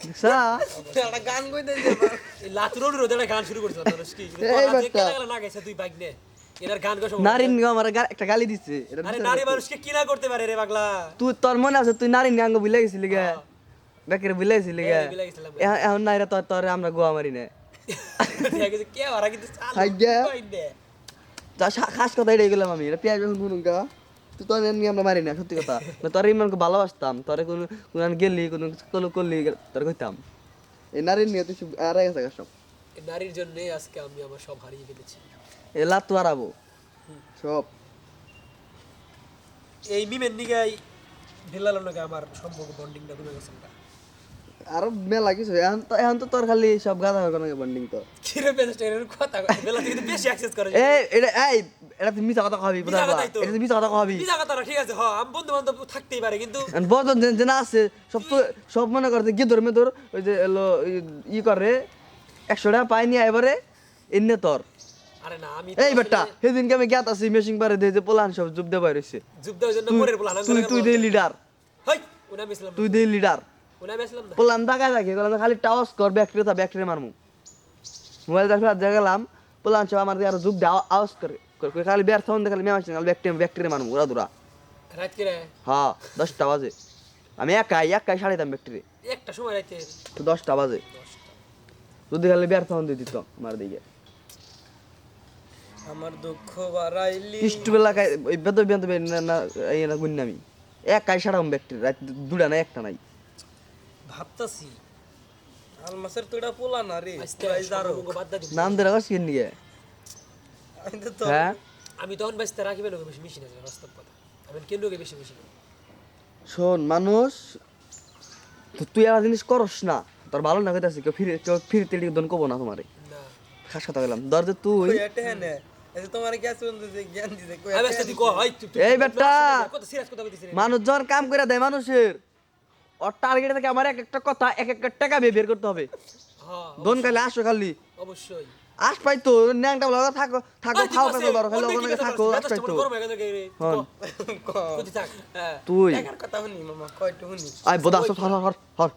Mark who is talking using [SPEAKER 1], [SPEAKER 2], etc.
[SPEAKER 1] দেখছা
[SPEAKER 2] একটা গান কইতেছে
[SPEAKER 3] এই লাতুর একটা গান শুরু করছিল কি? না গেছে তুই বাইক নে এনার গান গাছ
[SPEAKER 1] নারীন আমার একটা গালি দিচ্ছে এটা
[SPEAKER 3] আরে
[SPEAKER 1] দিছে
[SPEAKER 3] নারী মানুষকে কি না করতে পারে রে পাগলা।
[SPEAKER 1] তুই তোর মনে আছে তুই নারী নিয়ে আঙ্গ গেছিলি গে? বেকের বুলে গেছিলি গে?
[SPEAKER 3] হ্যাঁ।
[SPEAKER 1] এখন- নাইরা তোর তোর আমরা গোয়া মারি না। খাস কথা এটাই গেলাম আমি। এটা পেঁয়াজ গুনুন গা। তুই তোর নিয়ে আমরা মারি না সত্যি কথা। তোর ইমানকে ভালোবাসতাম তোরে কোনো কোনো গেলি কোনো কল করলি তোর কইতাম। এই নারীর নিয়ে তুই সব আর গেছে সব।
[SPEAKER 3] এই নারীর জন্যই আজকে আমি আমার সব হারিয়ে ফেলেছি।
[SPEAKER 1] এ লাত তো হারাবো। সব।
[SPEAKER 3] এই মিমের নিগাই ঢেলালো নাকি আমার সম্পর্ক বন্ডিংটা কমে গেছে
[SPEAKER 1] আরও মেলা কিছু এখন তো এখন তো তোর খালি সব গাদা কোনো বন্ডিং তো
[SPEAKER 3] কিরে পেজের কথা বেলা থেকে বেশি অ্যাক্সেস করে
[SPEAKER 1] এই এটা এই এটা তুই মিছা কথা কবি এটা তুই কথা কবি।
[SPEAKER 3] কথা ঠিক আছে আমি বন্ধু বান্ধব থাকতেই পারে কিন্তু
[SPEAKER 1] যে না আছে সব তো সব মনে করতে কি ধর্মে তোর ওই যে এলো ই করে একশো টাকা পাই নিয়ে এবারে এনে তোর।
[SPEAKER 3] আরে না আমি
[SPEAKER 1] এই বেটা সেদিনকে আমি জ্ঞাত আছি মেশিন পারে দিয়ে যে পোলান সব জুব দেওয়া রয়েছে
[SPEAKER 3] যুদ্ধ দেওয়ার জন্য মোরের বলা
[SPEAKER 1] তুই তুই দে লিডার তুই দে লিডার
[SPEAKER 3] না
[SPEAKER 1] পোলান দাগায় থাকে পোলান খালি টাওয়াস কর ব্যাকটেরিয়া তা ব্যাকটেরিয়া মারমু। মোবাইল দেখে গেলাম পোলান সব আমার আর জুব দেওয়া আওয়াজ করে করে খালি ব্যর্থ হন খালি মেমাছি খালি ব্যাকটেরিয়া ব্যাকটেরিয়া মারমু ওরা দুরা হ্যাঁ দশটা বাজে। আমি একাই একাই সাড়ে দাম ব্যাকটেরিয়া।
[SPEAKER 3] একটা সময় রাইতে?
[SPEAKER 1] তো দশটা বাজে। যদি খালি ব্যর্থ হন দিত আমার দিকে।
[SPEAKER 2] আমার দুঃখ বাড়াইলি।
[SPEAKER 1] ইষ্টবেলা খাই বেদ বেদ না না এই না গুণ আমি একাই সাড়াম ব্যাকটেরিয়া রাত দুটা না একটা নাই।
[SPEAKER 3] ভাবতাছি
[SPEAKER 2] তো এটা পোলা না রে
[SPEAKER 1] নাম নিয়ে
[SPEAKER 2] আমি তো তো
[SPEAKER 1] হ্যাঁ
[SPEAKER 3] আমি তখন বাঁচতে রাখিবে লোকে বেশি মিশি না বাস্তব কথা আমি কেন লোকে বেশি মিশি না
[SPEAKER 1] শোন মানুষ তো তুই একটা জিনিস করস না তোর ভালো না কইতাছি কেউ ফিরে কেউ ফিরতে লিখে দন কবো না তোমারে
[SPEAKER 3] না
[SPEAKER 1] খাস কথা গেলাম
[SPEAKER 2] হ্যাঁ এই যে
[SPEAKER 3] তুই কহ হয় তুই- তুই-
[SPEAKER 1] এই বেটা!
[SPEAKER 3] কত সিরিয়াস কথা বলতিস রে
[SPEAKER 1] মানুষ যখন কাম করে দেয় মানুষের ওর টার্গেট থেকে আমার এক একটা কথা এক একটা টাকা বের করতে হবে দোন কালে আসো খালি
[SPEAKER 3] অবশ্যই
[SPEAKER 1] আস পাই তো ন্যাংটা বলা থাকো থাকো খাও পেছো ধরো খালি ওখানে থাকো আস পাই তো
[SPEAKER 3] মনে হয়ে হ্যাঁ
[SPEAKER 1] তুই আই বোদা আসো হর হর হর